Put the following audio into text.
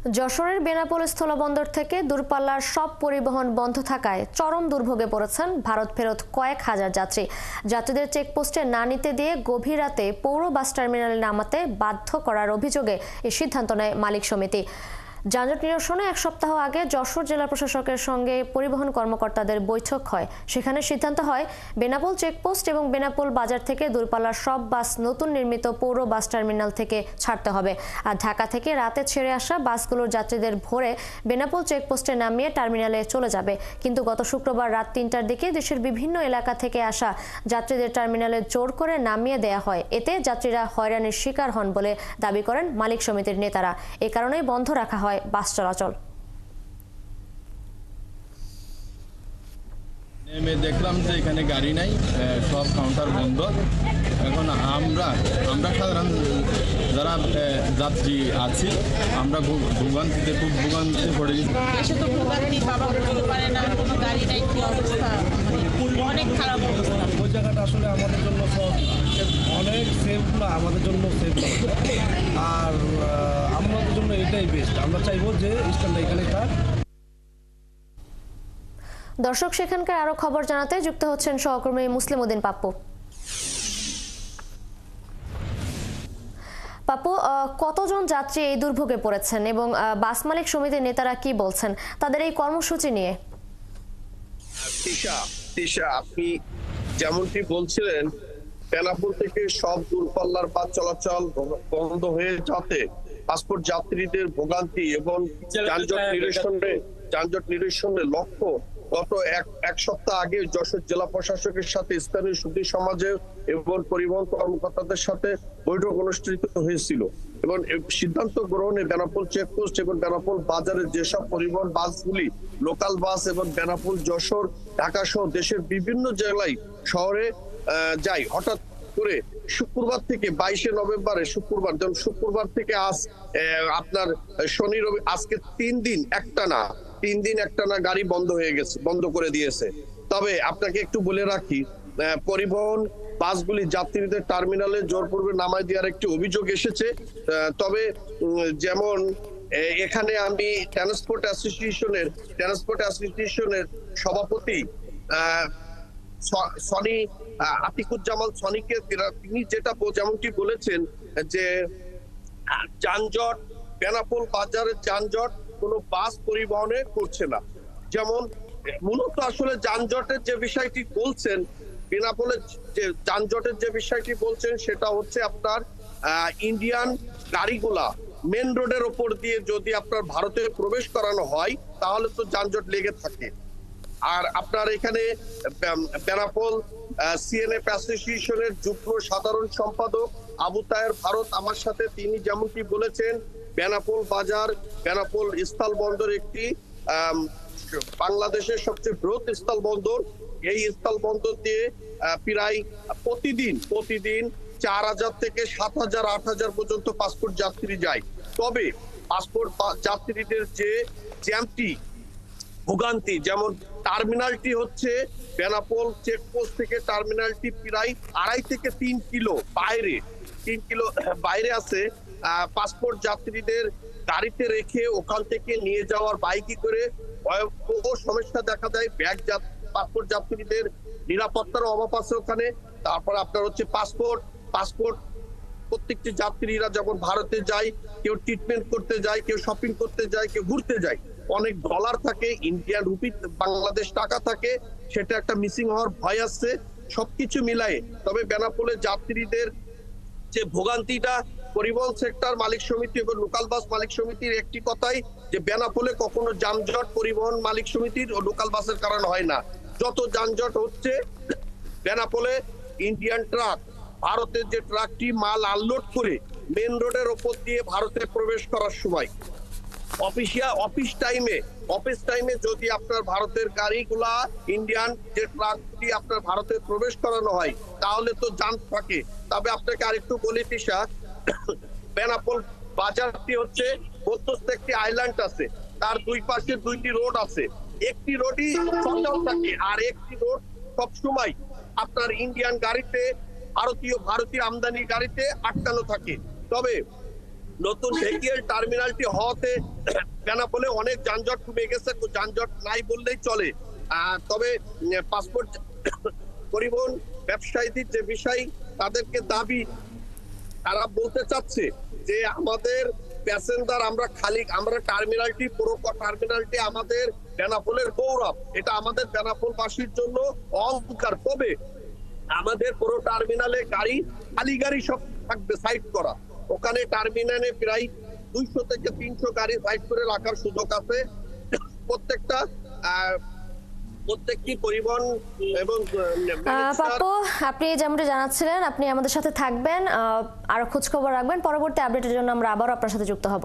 যশোরের বেনাপোল স্থলবন্দর থেকে দূরপাল্লার সব পরিবহন বন্ধ থাকায় চরম দুর্ভোগে পড়েছেন ভারত ফেরত কয়েক হাজার যাত্রী। যাত্রীদের চেকপোস্টে না নিতে দিয়ে গভীর রাতে পৌর বাস টার্মিনালে নামাতে বাধ্য করার অভিযোগে এ সিদ্ধান্ত নেয় মালিক সমিতি। যানজট নিরসনে এক সপ্তাহ আগে যশোর জেলা প্রশাসকের সঙ্গে পরিবহন কর্মকর্তাদের বৈঠক হয়। সেখানে সিদ্ধান্ত হয়, বেনাপোল চেকপোস্ট এবং বেনাপোল বাজার থেকে দূরপাল্লার সব বাস নতুন নির্মিত পৌর বাস টার্মিনাল থেকে ছাড়তে হবে। আর ঢাকা থেকে রাতে ছেড়ে আসা বাসগুলোর যাত্রীদের ভোরে বেনাপোল চেকপোস্টে নামিয়ে টার্মিনালে চলে যাবে। কিন্তু গত শুক্রবার রাত তিনটার দিকে দেশের বিভিন্ন এলাকা থেকে আসা যাত্রীদের টার্মিনালে জোর করে নামিয়ে দেয়া হয়। এতে যাত্রীরা হয়রানির শিকার হন বলে দাবি করেন মালিক সমিতির নেতারা। এ কারণেই বন্ধ রাখা হয়। বাস চলাচল। নেমে দেখলাম যে এখানে গাড়ি নাই আহ, সব কাউন্টার বন্ধ। এখন আমরা আমরা সাধারণ যারা যাত্রী আছি আমরা ভোগান্তিতে খুব ভোগান্তিতে পড়ে গেছি। এসে তো ভোগান্তি বাবা উঠতে পারে না কোনো গাড়ি নাই কি অবস্থা? মানে অনেক খারাপ অবস্থা। জায়গাটা আসলে আমাদের জন্য সব অনেক সেফ না আমাদের জন্য সেফ আর আমাদের জন্য এটাই বেস্ট আমরা চাইব যে স্ট্যান্ডটা এখানে থাক। দর্শক সেখানকার আরও খবর জানাতে যুক্ত হচ্ছেন সহকর্মী মুসলিম উদ্দিন পাপ্পু পাপ্পু কতজন যাত্রী এই দুর্ভোগে পড়েছেন এবং বাস মালিক সমিতির নেতারা কি বলছেন? তাদের এই কর্মসূচি নিয়ে। তিশা তিশা আপনি যেমনটি বলছিলেন বেনাপুর থেকে সব দূরপাল্লার বাস চলাচল বন্ধ হয়ে যাতে পাসপোর্ট যাত্রীদের ভোগান্তি এবং যানজট নিরসনে যানজট নিরসনের লক্ষ্য গত এক এক সপ্তাহ আগে যশোর জেলা প্রশাসকের সাথে স্থানীয় সুধী সমাজে এবং পরিবহন কর্মকর্তাদের সাথে বৈঠক অনুষ্ঠিত হয়েছিল। এবং সিদ্ধান্ত গ্রহণে বেনাপোল চেকপোস্ট এবং বেনাপোল বাজারে যেসব পরিবহন বাসগুলি লোকাল বাস এবং বেনাপোল, যশোর, ঢাকা সহ দেশের বিভিন্ন জেলায়, শহরে যায়। হঠাৎ করে শুক্রবার থেকে বাইশে নভেম্বরে শুক্রবার, যেমন শুক্রবার থেকে আজ আপনার শনি রবি, আজকে তিন দিন একটা না তিন দিন একটা না গাড়ি বন্ধ হয়ে গেছে, বন্ধ করে দিয়েছে। তবে আপনাকে একটু বলে রাখি পরিবহন বাসগুলি যাত্রীদের টার্মিনালে জোরপূর্বে নামায় দেওয়ার একটি অভিযোগ এসেছে। তবে যেমন এখানে আমি ট্রান্সপোর্ট অ্যাসোসিয়েশনের ট্রান্সপোর্ট অ্যাসোসিয়েশনের সভাপতি সনি আহ, আতিকুজ্জামান সনিকে তিনি যেটা যেমনটি বলেছেন যে যানজট বেনাপোল বাজারের যানজট কোনো বাস পরিবহনে করছে না। যেমন মূলত আসলে যানজটের যে বিষয়টি বলছেন বেনাপোলের যে যানজটের যে বিষয়টি বলছেন, সেটা হচ্ছে আপনার ইন্ডিয়ান গাড়িগুলা মেন রোডের ওপর দিয়ে যদি আপনার ভারতে প্রবেশ করানো হয়, তাহলে তো যানজট লেগে থাকে। আর আপনার এখানে বেনাপোল সিএনএফ অ্যাসোসিয়েশনের যুগ্ম সাধারণ সম্পাদক আবু তায়ের ভারত আমার সাথে তিনি যেমনটি বলেছেন, বেনাপোল বাজার, বেনাপোল স্থল বন্দর একটি বাংলাদেশের সবচেয়ে বৃহৎ স্থল বন্দর এই স্থল বন্দর দিয়ে প্রায় প্রতিদিন প্রতিদিন চার হাজার থেকে সাত হাজার, আট হাজার পর্যন্ত পাসপোর্ট যাত্রী যায়। তবে পাসপোর্ট যাত্রীদের যে জ্যামটি, ভোগান্তি, যেমন টার্মিনালটি হচ্ছে বেনাপোল চেকপোস্ট থেকে টার্মিনালটি প্রায় আড়াই থেকে তিন কিলো বাইরে, তিন কিলো বাইরে আছে পাসপোর্ট যাত্রীদের গাড়িতে রেখে ওখান থেকে নিয়ে যাওয়ার বাইকে করে ভয়াবহ সমস্যা দেখা দেয়। ব্যাগ পাসপোর্ট যাত্রীদের নিরাপত্তার অভাব আছে ওখানে। তারপর আপনার হচ্ছে পাসপোর্ট পাসপোর্ট, প্রত্যেকটি যাত্রীরা যখন ভারতে যায়, কেউ ট্রিটমেন্ট করতে যায়, কেউ শপিং করতে যায়, কেউ ঘুরতে যায়, অনেক ডলার থাকে ইন্ডিয়ান রুপি বাংলাদেশ টাকা থাকে, সেটা একটা মিসিং হওয়ার ভয় আছে, সবকিছু মিলায়ে। তবে বেনাপোলে যাত্রীদের যে ভোগান্তিটা পরিবহন সেক্টর মালিক সমিতি এবং লোকাল বাস মালিক সমিতির একটি কথাই যে, বেনাপোলে কখনো যানজট পরিবহন মালিক সমিতির ও লোকাল বাসের কারণে হয় না। যত যানজট হচ্ছে, বেনাপোলে ইন্ডিয়ান ট্রাক ভারতের যে ট্রাকটি মাল আনলোড করে মেন রোডের ওপর দিয়ে ভারতে প্রবেশ করার সময় অফিসিয়া অফিস টাইমে অফিস টাইমে যদি আপনার ভারতের গাড়িগুলা ইন্ডিয়ান যে ট্রাকটি আপনার ভারতে প্রবেশ করানো হয়, তাহলে তো যান থাকে। তবে আপনাকে আরেকটু বলি, তিশা বেনাপোল বাজারটি হচ্ছে মধ্যস্থ একটি আইল্যান্ড আছে। তার দুই পাশে দুইটি রোড আছে। একটি রোডই সচল থাকে আর একটি রোড সবসময় আপনার ইন্ডিয়ান গাড়িতে, ভারতীয় ভারতীয় আমদানি গাড়িতে আটকানো থাকে। তবে নতুন ভেহিকেল টার্মিনালটি হওয়াতে বেনাপোলে অনেক যানজট কমে গেছে। যানজট নাই বললেই চলে। তবে পাসপোর্ট পরিবহন ব্যবসায়ীদের যে বিষয়, তাদেরকে দাবি তারা বলতে চাচ্ছে যে আমাদের প্যাসেঞ্জার, আমরা খালি, আমরা টার্মিনালটি, পুরো টার্মিনালটি আমাদের বেনাপোলের গৌরব। এটা আমাদের বেনাপোলবাসীর জন্য অহংকার। তবে আমাদের পুরো টার্মিনালে গাড়ি, খালি গাড়ি সব থাকবে সাইড করা। ওখানে টার্মিনালে প্রায় দুইশো থেকে তিনশো গাড়ি সাইড করে রাখার সুযোগ আছে। প্রত্যেকটা প্রত্যেকটি পরিবহন এবং পাপ্পু আপনি যেমনটা জানাচ্ছিলেন আপনি আমাদের সাথে থাকবেন আহ, আরও খোঁজ খবর রাখবেন। পরবর্তী আপডেটের জন্য আমরা আবারও আপনার সাথে যুক্ত হব।